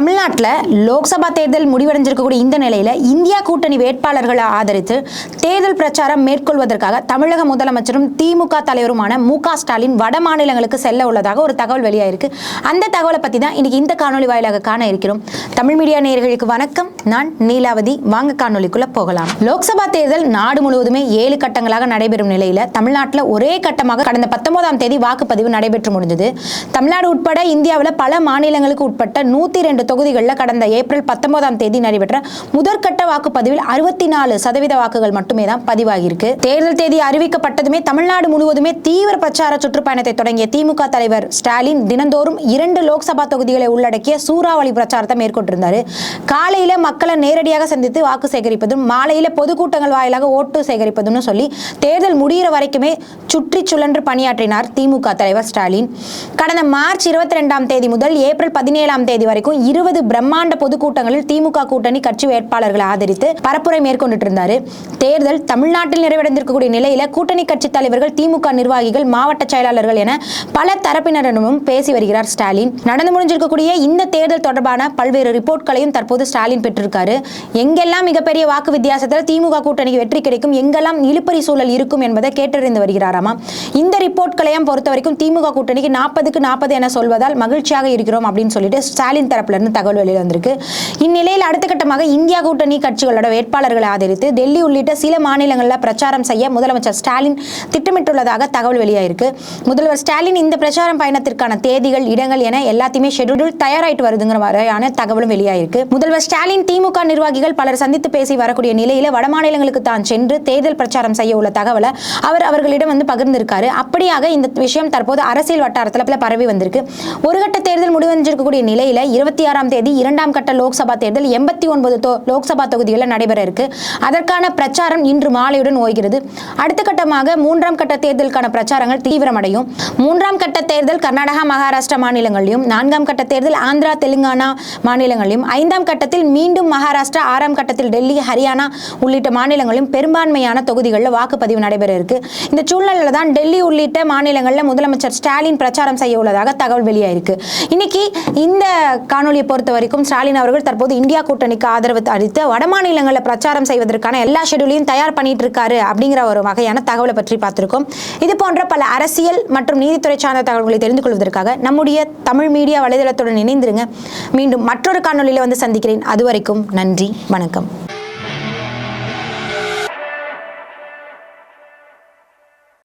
தமிழ்நாட்டில் லோக்சபா தேர்தல் முடிவடைஞ்சிருக்கக்கூடிய இந்த நிலையில் இந்தியா கூட்டணி வேட்பாளர்களை ஆதரித்து தேர்தல் பிரச்சாரம் மேற்கொள்வதற்காக தமிழக முதலமைச்சரும் திமுக தலைவருமான மு ஸ்டாலின் வட மாநிலங்களுக்கு செல்ல உள்ளதாக ஒரு தகவல் வெளியாயிருக்கு. அந்த தகவலை பற்றி தான் இன்னைக்கு இந்த காணொலி வாயிலாக காண இருக்கிறோம். தமிழ் மீடியா நேயர்களுக்கு வணக்கம். நான் நீலாவதி. வாங்க காணொலிக்குள்ள போகலாம். லோக்சபா தேர்தல் நாடு முழுவதுமே ஏழு கட்டங்களாக நடைபெறும் நிலையில் தமிழ்நாட்டில் ஒரே கட்டமாக கடந்த பத்தொன்பதாம் தேதி வாக்குப்பதிவு நடைபெற்று முடிந்தது தமிழ்நாடு உட்பட இந்தியாவில் பல மாநிலங்களுக்கு உட்பட்ட நூற்றி ரெண்டு தொகுதிகளில் கடந்த ஏப்ரல் பத்தொன்பதாம் தேதி நடைபெற்ற முதற்கட்ட வாக்குப்பதிவில் அறுபத்தி நாலு சதவீத வாக்குகள் மட்டுமே தான் பதிவாகியிருக்கு. தேர்தல் தேதி அறிவிக்கப்பட்டதுமே தமிழ்நாடு முழுவதுமே தீவிர பிரச்சார சுற்றுப்பயணத்தை தொடங்கிய திமுக தலைவர் ஸ்டாலின் தினந்தோறும் இரண்டு லோக்சபா தொகுதிகளை உள்ளடக்கிய சூறாவளி பிரச்சாரத்தை மேற்கொண்டிருந்தார். காலையில மக்களை நேரடியாக சந்தித்து வாக்கு சேகரிப்பதும் மாலையில பொதுக்கூட்டங்கள் வாயிலாக ஓட்டு சேகரிப்பதும்னு சொல்லி தேர்தல் முடிகிற வரைக்குமே சுற்றி சுழன்று பணியாற்றினார் திமுக தலைவர் ஸ்டாலின். கடந்த மார்ச் இருபத்தி ரெண்டாம் தேதி முதல் ஏப்ரல் பதினேழாம் தேதி வரைக்கும் இரு இருபது பிரம்மாண்ட பொதுக்கூட்டங்களில் திமுக கூட்டணி கட்சி வேட்பாளர்களை ஆதரித்து பரப்புரை மேற்கொண்டுட்டு இருந்தாரு தேர்தல் தமிழ்நாட்டில் நிறைவடைந்திருக்கக்கூடிய நிலையில கூட்டணி கட்சி தலைவர்கள் திமுக நிர்வாகிகள் மாவட்ட செயலாளர்கள் என பல தரப்பினரிடமும் பேசி வருகிறார் ஸ்டாலின். நடந்து முடிஞ்சிருக்கக்கூடிய இந்த தேர்தல் தொடர்பான பல்வேறு ரிப்போர்ட்களையும் தற்போது ஸ்டாலின் பெற்றிருக்காரு. எங்கெல்லாம் மிகப்பெரிய வாக்கு வித்தியாசத்தில் திமுக கூட்டணிக்கு வெற்றி கிடைக்கும் எங்கெல்லாம் இழுப்பறி சூழல் இருக்கும் என்பதை கேட்டறிந்து வருகிறாராமா இந்த ரிப்போர்ட்களையும் பொறுத்த வரைக்கும் திமுக கூட்டணிக்கு நாற்பதுக்கு நாற்பது என சொல்வதால் மகிழ்ச்சியாக இருக்கிறோம் அப்படின்னு சொல்லிட்டு ஸ்டாலின் தரப்புல இருந்து தகவல் வெளியில் வந்திருக்கு. இந்நிலையில் அடுத்த கட்டமாக இந்தியா கூட்டணி கட்சிகளோட வேட்பாளர்களை ஆதரித்து டெல்லி உள்ளிட்ட சில மாநிலங்களில் பிரச்சாரம் செய்ய முதலமைச்சர் ஸ்டாலின் திட்டமிட்டுள்ளதாக தகவல் வெளியாயிருக்கு. முதல்வர் ஸ்டாலின் இந்த பிரச்சாரம் பயணத்திற்கான தேதிகள் இடங்கள் என எல்லாத்தையுமே ஷெட்யூல் தயாராயிட்டு வருதுங்கிற மாதிரியான தகவலும் வெளியாயிருக்கு. முதல்வர் ஸ்டாலின் திமுக நிர்வாகிகள் பலர் சந்தித்து பேசி வரக்கூடிய நிலையில வடமாநிலங்களுக்கு தான் சென்று தேர்தல் பிரச்சாரம் செய்ய உள்ள தகவலை அவர் அவர்களிடம் வந்து பகிர்ந்திருக்காரு. அப்படியாக இந்த விஷயம் தற்போது அரசியல் வட்டாரத்தில் பரவி வந்திருக்கு. ஒரு கட்ட தேர்தல் முடிவடைஞ்சிருக்கக்கூடிய நிலையில இருபத்தி ஆறாம் தேதி இரண்டாம் கட்ட லோக்சபா தேர்தல் எண்பத்தி ஒன்பது லோக்சபா தொகுதிகளில் நடைபெற இருக்கு. அதற்கான பிரச்சாரம் இன்று மாலையுடன் ஓய்கிறது. அடுத்த கட்டமாக மூன்றாம் கட்ட தேர்தலுக்கான பிரச்சாரங்கள் தீவிரமடையும். மூன்றாம் கட்ட தேர்தல் கர்நாடகா மகாராஷ்டிரா மாநிலங்களிலும் நான்காம் கட்ட தேர்தல் ஆந்திரா தெலுங்கானா மாநிலங்களிலும் ஐந்தாம் கட்டத்தில் மீண்டும் மகாராஷ்டிரா ஆறாம் கட்டத்தில் டெல்லி ஹரியானா உள்ளிட்ட மாநிலங்களிலும் பெரும்பான்மையான தொகுதிகளில் வாக்குப்பதிவு நடைபெற இருக்கு. இந்த சூழ்நிலையில் தான் டெல்லி உள்ளிட்ட மாநிலங்களில் முதலமைச்சர் ஸ்டாலின் பிரச்சாரம் செய்ய உள்ளதாக தகவல் வெளியாயிருக்கு. இன்னைக்கு இந்த காணொலி காணொலியை பொறுத்த வரைக்கும் ஸ்டாலின் அவர்கள் தற்போது இந்தியா கூட்டணிக்கு ஆதரவு அளித்து வடமாநிலங்களில் பிரச்சாரம் செய்வதற்கான எல்லா ஷெடியூலையும் தயார் பண்ணிட்டு இருக்காரு அப்படிங்கிற ஒரு வகையான தகவலை பற்றி பார்த்திருக்கோம். இது போன்ற பல அரசியல் மற்றும் நீதித்துறை சார்ந்த தகவல்களை தெரிந்து கொள்வதற்காக நம்முடைய தமிழ் மீடியா வலைதளத்துடன் இணைந்திருங்க. மீண்டும் மற்றொரு காணொலியில் வந்து சந்திக்கிறேன். அதுவரைக்கும் நன்றி வணக்கம்.